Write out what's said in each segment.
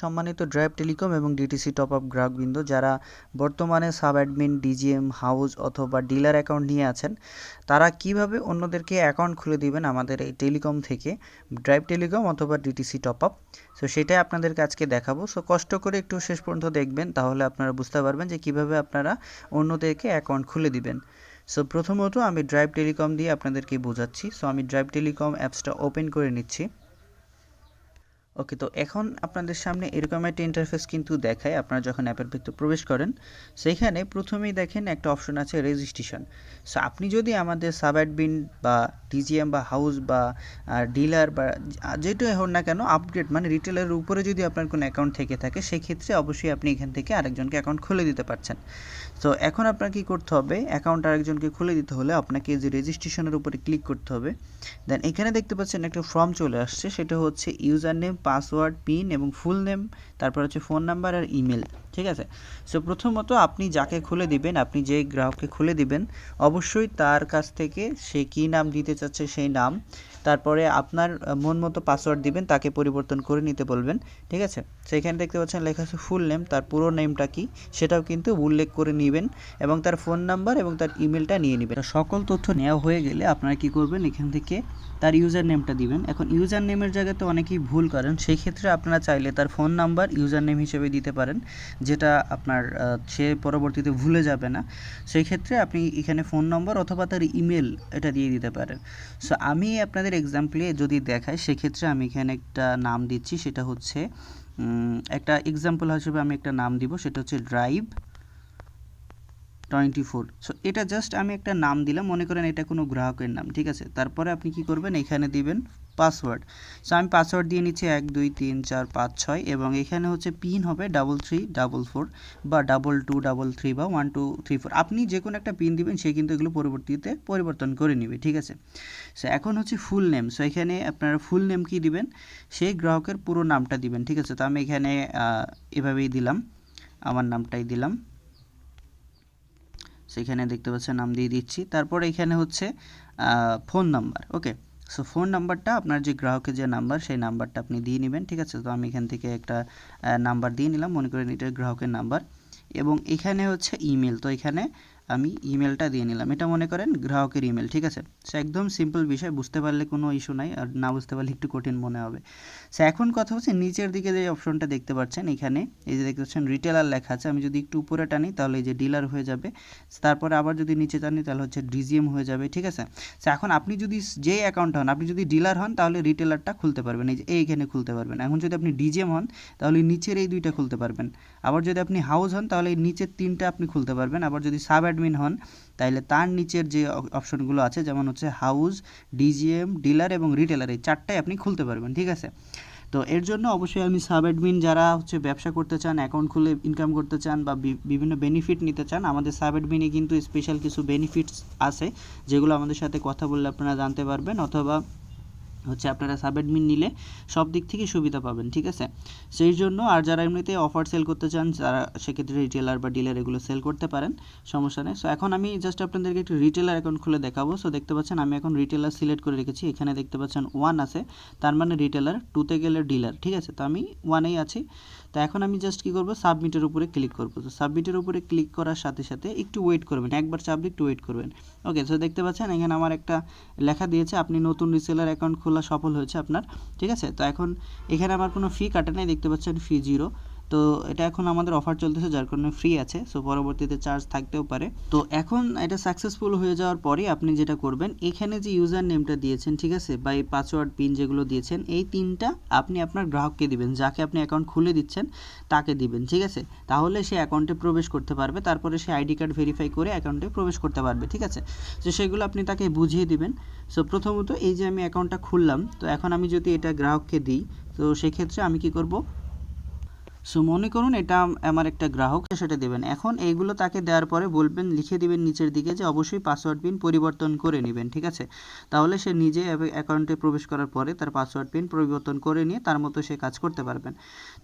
সম্মানিত drive telecom এবং DTC top up গ্রাহকবৃন্দ যারা বর্তমানে সাব অ্যাডমিন ডিজিএম হাউস অথবা ডিলার অ্যাকাউন্ট নিয়ে আছেন, তারা কীভাবে অন্যদেরকে অ্যাকাউন্ট খুলে দিবেন আমাদের এই টেলিকম থেকে, ড্রাইভ টেলিকম অথবা ডিটিসি টপ আপ সো সেটাই আপনাদেরকে আজকে দেখাবো। সো কষ্ট করে একটু শেষ পর্যন্ত দেখবেন, তাহলে আপনারা বুঝতে পারবেন যে কীভাবে আপনারা অন্যদেরকে অ্যাকাউন্ট খুলে দিবেন। সো প্রথমত আমি ড্রাইভ টেলিকম দিয়ে আপনাদেরকে বোঝাচ্ছি। সো আমি ড্রাইভ টেলিকম অ্যাপসটা ওপেন করে নিচ্ছি। ওকে তো এখন আপনাদের সামনে এরকম একটা ইন্টারফেস কিন্তু দেখায় আপনারা যখন অ্যাপের ভিতরে প্রবেশ করেন, সেইখানে প্রথমেই দেখেন একটা অপশন আছে রেজিস্ট্রেশন সো আপনি যদি আমাদের সাব অ্যাডমিন বা ডিজিএম বা হাউস বা ডিলার বা যেটাই হোক না কেন আপডেট মানে রিটেলের উপরে যদি আপনার কোনো অ্যাকাউন্ট থেকে থাকে, সেক্ষেত্রে অবশ্যই আপনি এখান থেকে আরেকজনকে অ্যাকাউন্ট খুলে দিতে পারছেন। তো এখন আপনার কি করতে হবে? অ্যাকাউন্ট আরেকজনকে খুলে দিতে হলে আপনাকে যে রেজিস্ট্রেশনের উপরে ক্লিক করতে হবে দেন এখানে দেখতে পাচ্ছেন একটা ফর্ম চলে আসছে, সেটা হচ্ছে ইউজার নেম পাসওয়ার্ড, পিন এবং ফুল নেম, তারপর হচ্ছে ফোন নাম্বার আর ইমেল, ঠিক আছে? সো প্রথমত আপনি যাকে খুলে দিবেন, আপনি যে গ্রাহককে খুলে দিবেন, অবশ্যই তার কাছ থেকে সে কী নাম দিতে চাচ্ছে সেই নাম তারপরে আপনার মন মতো পাসওয়ার্ড দিবেন, তাকে পরিবর্তন করে নিতে বলবেন, ঠিক আছে? সেখানে দেখতে পাচ্ছেন লেখা আছে ফুল নেম তার পুরো নেমটা কি, সেটাও কিন্তু উল্লেখ করে নেবেন এবং তার ফোন নাম্বার এবং তার ইমেলটা নিয়ে নেবেন। সকল তথ্য নেওয়া হয়ে গেলে আপনারা কি করবেন, এখান থেকে তার ইউজার নেমটা দিবেন। এখন ইউজার নেমের জায়গাতে অনেকেই ভুল করেন সেই ক্ষেত্রে আপনারা চাইলে তার ফোন নাম্বার ইউজার নেম হিসেবে দিতে পারেন, যেটা আপনার সে পরবর্তীতে ভুলে যাবে না। সেই ক্ষেত্রে আপনি এখানে ফোন নম্বর অথবা তার ইমেল এটা দিয়ে দিতে পারেন। সো আমি আপনাদের এক্সাম্পলে যদি দেখায়, সেক্ষেত্রে আমি এখানে একটা নাম দিচ্ছি, সেটা হচ্ছে একটা এক্সাম্পল হিসেবে আমি একটা নাম দিব, সেটা হচ্ছে ড্রাইভ টোয়েন্টি ফোর। সো এটা জাস্ট আমি একটা নাম দিলাম, মনে করেন এটা কোনো গ্রাহকের নাম, ঠিক আছে? তারপরে আপনি কি করবেন? এখানে দিবেন পাসওয়ার্ড সো আমি পাসওয়ার্ড দিয়ে নিচ্ছি এক, দুই, তিন, চার, পাঁচ, ছয় এবং এখানে হচ্ছে পিন হবে ডাবল থ্রি ডাবল ফোর বা ডাবল টু ডাবল থ্রি বা ওয়ান টু থ্রি ফোর আপনি যে কোনো একটা পিন দিবেন, সে কিন্তু এগুলো পরবর্তীতে পরিবর্তন করে নেবে, ঠিক আছে? সো এখন হচ্ছে ফুল নেম সো এখানে আপনারা ফুল নেম কি দিবেন? সেই গ্রাহকের পুরো নামটা দিবেন, ঠিক আছে? তো আমি এখানে এভাবেই দিলাম, আমার নামটাই দিলাম। সেখানে দেখতে পাচ্ছেন, নাম দিয়ে দিচ্ছি। তারপর এখানে হচ্ছে phone number okay so phone নাম্বারটা আপনার যে গ্রাহকের যে নাম্বার সেই নাম্বারটা আপনি দিয়ে নেবেন, ঠিক আছে? তো আমি এখান থেকে একটা নাম্বার দিয়ে নিলাম, মনে করেন এটা গ্রাহকের নাম্বার এবং এখানে হচ্ছে ইমেল তো এখানে আমি ইমেলটা দিয়ে নিলাম। এটা মনে করেন গ্রাহকের ইমেল ঠিক আছে? সে একদম সিম্পল বিষয়, বুঝতে পারলে কোনো ইস্যু নাই আর না বুঝতে পারলে একটু কঠিন মনে হবে। সে এখন কথা হচ্ছে নিচের দিকে যে অপশনটা দেখতে পাচ্ছেন, এখানে এই যে দেখতে পাচ্ছেন রিটেলার লেখা আছে, আমি যদি একটু উপরে টানি তাহলে এই যে ডিলার হয়ে যাবে। তারপরে আবার যদি নিচে টানি তাহলে হচ্ছে ডিজিএম হয়ে যাবে, ঠিক আছে? সে এখন আপনি যদি যে অ্যাকাউন্ট হন, আপনি যদি ডিলার হন তাহলে রিটেলারটা খুলতে পারবেন, এই যে এইখানে খুলতে পারবেন। এখন যদি আপনি ডিজিএম হন তাহলে নিচের এই দুইটা খুলতে পারবেন। আবার যদি আপনি হাউস হন তাহলে নিচের তিনটা আপনি খুলতে পারবেন। আবার যদি সাব অ্যাডমিন হন, তাইলে তার নিচের যে অপশনগুলো আছে, যেমন হচ্ছে হাউস ডিজিএম ডিলার এবং রিটেলার এই চারটাই আপনি খুলতে পারবেন, ঠিক আছে? তো এর জন্য অবশ্যই আমি সাব অ্যাডমিন যারা হচ্ছে ব্যবসা করতে চান অ্যাকাউন্ট খুলে ইনকাম করতে চান বা বিভিন্ন বেনিফিট নিতে চান, আমাদের সাব অ্যাডমিনে কিন্তু স্পেশাল কিছু বেনিফিটস আছে, যেগুলো আমাদের সাথে কথা বললে আপনারা জানতে পারবেন, অথবা হচ্ছে আপনারা সাবঅ্যাডমিন নিলে সব দিক থেকে সুবিধা পাবেন, ঠিক আছে? সেই জন্য আর যারা এমনিতে অফার সেল করতে চান যারা সেক্ষেত্রে রিটেলার বা ডিলার এগুলো সেল করতে পারেন, সমস্যা নেই। সো এখন আমি জাস্ট আপনাদেরকে একটু রিটেলার অ্যাকাউন্ট খুলে দেখাবো। সো দেখতে পাচ্ছেন আমি এখন রিটেলার সিলেক্ট করে রেখেছি। এখানে দেখতে পাচ্ছেন ওয়ান আছে। তার মানে রিটেলার টুতে গেলে ডিলার ঠিক আছে? তো আমি ওয়ানেই আছি। তো এখন আমি জাস্ট কী করব? সাবমিটের উপরে ক্লিক করব। তো সাবমিটের উপরে ক্লিক করার সাথে সাথে একটু ওয়েট করবেন, একবার চাপলে একটু ওয়েট করবেন। ওকে তো দেখতে পাচ্ছেন এখানে আমার একটা লেখা দিয়েছে, আপনি নতুন রিসেলার অ্যাকাউন্ট খোলা সফল হয়েছে আপনার, ঠিক আছে? তো এখন এখানে আমার কোনো ফি কাটা নেই, দেখতে পাচ্ছেন ফি জিরো তো এটা এখন আমাদের অফার চলতেছে, যার কারণে ফ্রি আছে সো পরবর্তীতে চার্জ থাকতেও পারে। তো এখন এটা সাকসেসফুল হয়ে যাওয়ার পরে আপনি যেটা করবেন, এখানে যে ইউজার নেমটা দিয়েছেন, ঠিক আছে, বা এই পাসওয়ার্ড পিন যেগুলো দিয়েছেন, এই তিনটা আপনি আপনার গ্রাহককে দিবেন, যাকে আপনি অ্যাকাউন্ট খুলে দিচ্ছেন, তাকে দিবেন, ঠিক আছে? তাহলে সে অ্যাকাউন্টে প্রবেশ করতে পারবে, তারপরে সে আইডি কার্ড ভেরিফাই করে অ্যাকাউন্টে প্রবেশ করতে পারবে, ঠিক আছে? তো সেগুলো আপনি তাকে বুঝিয়ে দিবেন। সো প্রথমত এই যে আমি অ্যাকাউন্টটা খুললাম, তো এখন আমি যদি এটা গ্রাহককে দিই, তো সেক্ষেত্রে আমি কি করব? সো মনে করুন এটা আমার একটা গ্রাহক, সেটা দেবেন। এখন এইগুলো তাকে দেওয়ার পরে বলবেন, লিখে দিবেন নিচের দিকে যে অবশ্যই পাসওয়ার্ড পিন পরিবর্তন করে নেবেন, ঠিক আছে? তাহলে সে নিজে অ্যাকাউন্টে প্রবেশ করার পরে তার পাসওয়ার্ড পিন পরিবর্তন করে নিয়ে তার মতো সে কাজ করতে পারবেন।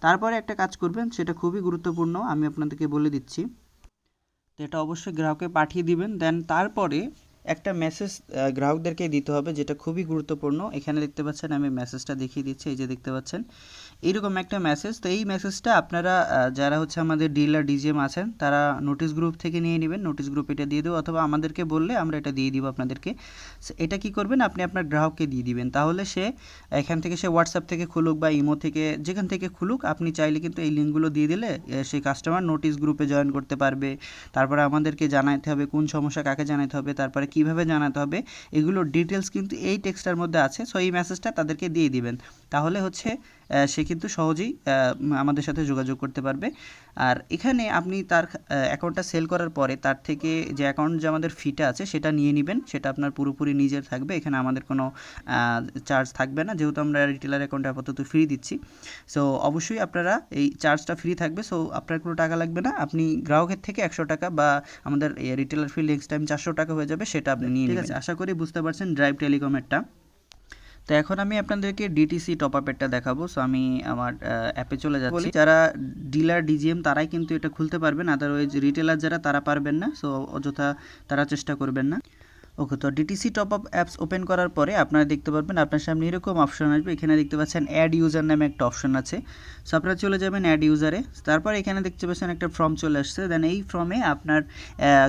তারপরে একটা কাজ করবেন, সেটা খুবই গুরুত্বপূর্ণ, আমি আপনাদেরকে বলে দিচ্ছি। তো এটা অবশ্যই গ্রাহকে পাঠিয়ে দিবেন, দেন তারপরে একটা মেসেজ গ্রাহকদেরকে দিতে হবে, যেটা খুবই গুরুত্বপূর্ণ। এখানে দেখতে পাচ্ছেন, আমি মেসেজটা দেখিয়ে দিচ্ছি, এই যে দেখতে পাচ্ছেন। এইরকম একটা মেসেজ তো এই মেসেজটা আপনারা যারা হচ্ছে আমাদের ডিলার ডিজিএম আছেন, তারা নোটিশ গ্রুপ থেকে নিয়ে নেবেন। নোটিশ গ্রুপ এটা দিয়ে দেবো। অথবা আমাদেরকে বললে আমরা এটা দিয়ে দিব আপনাদেরকে। এটা কি করবেন? আপনি আপনার গ্রাহককে দিয়ে দিবেন। তাহলে সে এখান থেকে সে হোয়াটসঅ্যাপ থেকে খুলুক বা ইমো থেকে, যেখান থেকে খুলুক, আপনি চাইলে কিন্তু এই লিঙ্কগুলো দিয়ে দিলে সেই কাস্টমার নোটিশ গ্রুপে জয়েন করতে পারবে। তারপরে আমাদেরকে জানাতে হবে কোন সমস্যা কাকে জানাতে হবে, তারপরে কীভাবে জানাতে হবে এগুলোর ডিটেলস কিন্তু এই টেক্সটার মধ্যে আছে। সো এই মেসেজটা তাদেরকে দিয়ে দিবেন। তাহলে হচ্ছে সে কিন্তু সহজেই আমাদের সাথে যোগাযোগ করতে পারবে। আর এখানে আপনি তার অ্যাকাউন্টটা সেল করার পরে তার থেকে যে অ্যাকাউন্ট যে আমাদের ফিটা আছে সেটা নিয়ে নেবেন। সেটা আপনার পুরোপুরি নিজের থাকবে। এখানে আমাদের কোনো চার্জ থাকবে না। যেহেতু আমরা রিটেলার অ্যাকাউন্টে আপাতত ফ্রি দিচ্ছি। সো অবশ্যই আপনারা এই চার্জটা ফ্রি থাকবে। সো আপনার কোনো টাকা লাগবে না। আপনি গ্রাহকের থেকে একশো টাকা বা আমাদের রিটেলার ফি নেক্সট টাইম চারশো টাকা হয়ে যাবে সেটা আপনি নিয়ে ঠিক আছে। আশা করি বুঝতে পারছেন ড্রাইভ টেলিকমেরটা তো এখন আমি আপনাদেরকে ডিটিসি টপ আপেরটা দেখাবো। সো আমি আমার অ্যাপে চলে যাচ্ছি। যারা ডিলার ডিজিএম তারাই কিন্তু এটা খুলতে পারবেন। আদারওয়াইজ রিটেলার যারা তারা পারবেন না। সো অযথা তারা চেষ্টা করবেন না। ওকে, তো DTC top up apps open করার পরে আপনারা দেখতে পারবেন আপনার সামনে এরকম অপশন আসবে। এখানে দেখতে পাচ্ছেন অ্যাড ইউজার নামে একটা অপশন আছে। সো আপনারা চলে যাবেন অ্যাড ইউজারে তারপর এখানে দেখতে পাচ্ছেন একটা ফর্ম চলে আসছে। দেন এই ফর্মে আপনার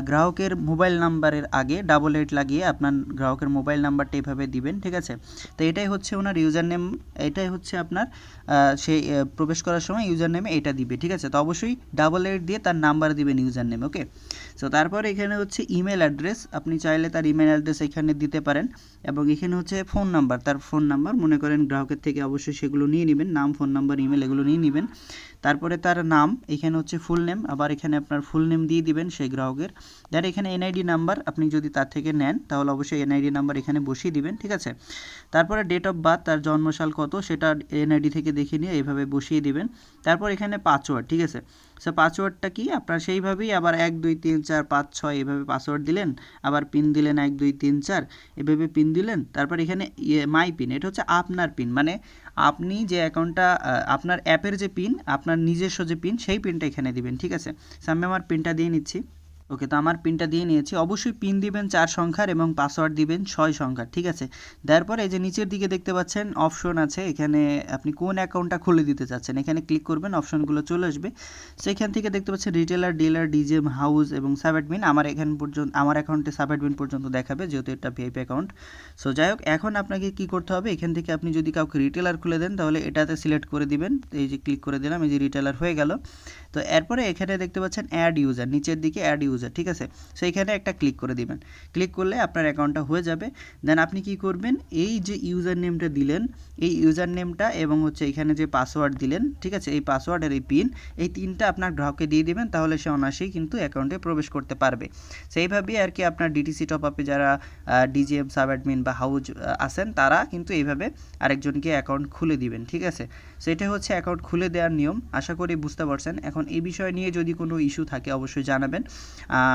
গ্রাহকের মোবাইল নাম্বারের আগে ডাবল এইট লাগিয়ে আপনার গ্রাহকের মোবাইল নাম্বারটা এইভাবে দিবেন, ঠিক আছে? তো এটাই হচ্ছে ওনার ইউজার নেম এটাই হচ্ছে আপনার সেই প্রবেশ করার সময় ইউজার নেমে এটা দিবে, ঠিক আছে? তো অবশ্যই ডাবল এইট দিয়ে তার নাম্বার দিবেন ইউজার নেম ওকে সো তারপরে এখানে হচ্ছে ইমেল অ্যাড্রেস আপনি চাইলে তার ইমেল অ্যাড্রেস এখানে দিতে পারেন এবং এখানে হচ্ছে ফোন নাম্বার তার ফোন নাম্বার মনে করেন গ্রাহকের থেকে অবশ্যই সেগুলো নিয়ে নেবেন, নাম ফোন নাম্বার ইমেল এগুলো নিয়ে নেবেন। তারপরে তার নাম, এখানে হচ্ছে ফুল নেম আবার এখানে আপনার ফুল নেম দিয়ে দিবেন সেই গ্রাহকের। দেন এখানে এনআইডি নাম্বার আপনি যদি তার থেকে নেন, তাহলে অবশ্যই এনআইডি নাম্বার এখানে বসিয়ে দিবেন, ঠিক আছে? তারপরে ডেট অফ বার্থ তার জন্মসাল কত, সেটা এনআইডি থেকে দেখে নিয়ে এইভাবে বসিয়ে দিবেন। তারপর এখানে পাসওয়ার্ড ঠিক আছে? সো পাসওয়ার্ডটা কি? আপনার সেইভাবেই আবার এক, দুই, তিন, চার, পাঁচ, ছয় এভাবে পাসওয়ার্ড দিলেন, আবার পিন দিলেন এক, দুই, তিন, চার, এভাবে পিন দিলেন। তারপর এখানে মাই পিন এটা হচ্ছে আপনার পিন মানে আপনি যে অ্যাকাউন্টটা আপনার অ্যাপের যে পিন, আপনার নিজস্ব যে পিন, সেই পিনটা এখানে দিবেন, ঠিক আছে? সামনে আমি আমার পিনটা দিয়ে নিচ্ছি। ওকে, তো আমার পিনটা দিয়ে নিয়েছি। অবশ্যই পিন দিবেন চার সংখ্যার এবং পাসওয়ার্ড দিবেন ছয় সংখ্যার, ঠিক আছে? দেওয়ার পরে এই যে নিচের দিকে দেখতে পাচ্ছেন, অপশন আছে, এখানে আপনি কোন অ্যাকাউন্টটা খুলে দিতে চাচ্ছেন, এখানে ক্লিক করবেন, অপশনগুলো চলে আসবে। সেখান থেকে দেখতে পাচ্ছেন রিটেলার ডিলার ডিজিএম হাউস এবং সাব অ্যাডমিন আমার এখান পর্যন্ত, আমার অ্যাকাউন্টে সাব অ্যাডমিন পর্যন্ত দেখাবে, যেহেতু এটা ভিআইপি অ্যাকাউন্ট সো যাই হোক, এখন আপনাকে কি করতে হবে, এখান থেকে আপনি যদি কাউকে রিটেলার খুলে দেন, তাহলে এটাতে সিলেক্ট করে দিবেন, এই যে ক্লিক করে দিলাম, এই যে রিটেলার হয়ে গেল। তো এরপরে এখানে দেখতে পাচ্ছেন অ্যাড ইউজার নিচের দিকে অ্যাড ইউজার ঠিক আছে? সো এখানে একটা ক্লিক করে দিবেন। ক্লিক করলে আপনার অ্যাকাউন্টটা হয়ে যাবে। দেন আপনি কি করবেন? এই যে ইউজার নেমটা দিলেন, এই ইউজার নেমটা এবং হচ্ছে এখানে যে পাসওয়ার্ড দিলেন, ঠিক আছে? এই পাসওয়ার্ড আর এই পিন এই তিনটা আপনার গ্রাহককে দিয়ে দিবেন, তাহলে সে অনায়াসেই কিন্তু অ্যাকাউন্টে প্রবেশ করতে পারবে। সেইভাবেই আর কি আপনার ডিটিসি টপ আপে যারা ডিজিএম সাব অ্যাডমিন বা হাউজ আছেন, তারা কিন্তু এইভাবে আরেকজনকে অ্যাকাউন্ট খুলে দিবেন, ঠিক আছে? সো এটা হচ্ছে অ্যাকাউন্ট খুলে দেওয়ার নিয়ম। আশা করি বুঝতে পারছেন। এখন এই বিষয় নিয়ে যদি কোনো ইস্যু থাকে, অবশ্যই জানাবেন।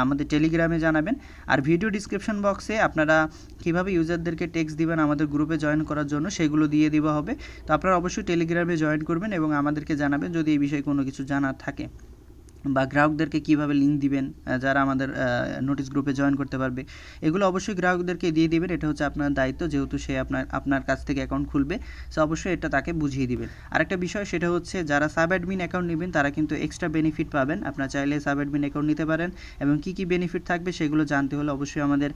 আমাদের টেলিগ্রামে জানাবেন। আর ভিডিও ডিসক্রিপশন বক্সে আপনারা কীভাবে ইউজারদেরকে টেক্সট দিবেন, আমাদের গ্রুপে জয়েন করার জন্য, সেগুলো দিয়ে দেওয়া হবে। তো আপনারা অবশ্যই টেলিগ্রামে জয়েন করবেন এবং আমাদেরকে জানাবেন যদি এই বিষয়ে কোনো কিছু জানার থাকে। বা গ্রাহকদেরকে কীভাবে লিঙ্ক দিবেন যারা আমাদের নোটিশ গ্রুপে জয়েন করতে পারবে, এগুলো অবশ্যই গ্রাহকদেরকে দিয়ে দিবেন। এটা হচ্ছে আপনার দায়িত্ব, যেহেতু সে আপনার আপনার কাছ থেকে অ্যাকাউন্ট খুলবে সো অবশ্যই এটা তাকে বুঝিয়ে দিবেন। আরেকটা বিষয় সেটা হচ্ছে, যারা সাব অ্যাডমিন অ্যাকাউন্ট নেবেন, তারা কিন্তু এক্সট্রা বেনিফিট পাবেন। আপনার চাইলে সাব অ্যাডমিন অ্যাকাউন্ট নিতে পারেন এবং কি কি বেনিফিট থাকবে সেগুলো জানতে হলে অবশ্যই আমাদের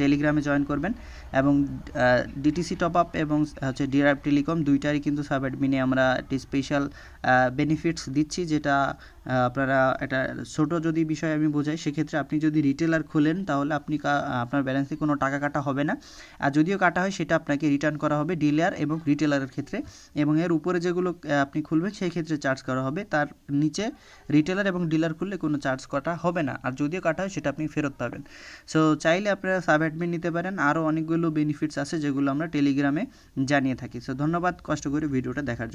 টেলিগ্রামে জয়েন করবেন এবং ডিটিসি টপ আপ এবং হচ্ছে ডিরাইভ টেলিকম দুইটারই কিন্তু সাব অ্যাডমিনে আমরা একটি স্পেশাল বেনিফিটস দিচ্ছি, যেটা আপনারা এটা ছোট যদি বিষয় আমি বোঝাই, সেক্ষেত্রে আপনি যদি রিটেলার খোলেন, তাহলে আপনি আপনার ব্যালেন্সে কোনো টাকা কাটা হবে না। আর যদিও কাটা হয়, সেটা আপনাকে রিটার্ন করা হবে ডিলার এবং রিটেলারের ক্ষেত্রে। এবং এর উপরে যেগুলো আপনি খুলবেন, সেই ক্ষেত্রে চার্জ করা হবে। তার নিচে রিটেলার এবং ডিলার খুললে কোনো চার্জ কাটা হবে না। আর যদিও কাটা হয়, সেটা আপনি ফেরত পাবেন। সো চাইলে আপনারা সাব অ্যাডমিন নিতে পারেন। আরও অনেকগুলো বেনিফিটস আছে, যেগুলো আমরা টেলিগ্রামে জানিয়ে থাকি। সো ধন্যবাদ কষ্ট করে ভিডিওটা দেখার জন্য।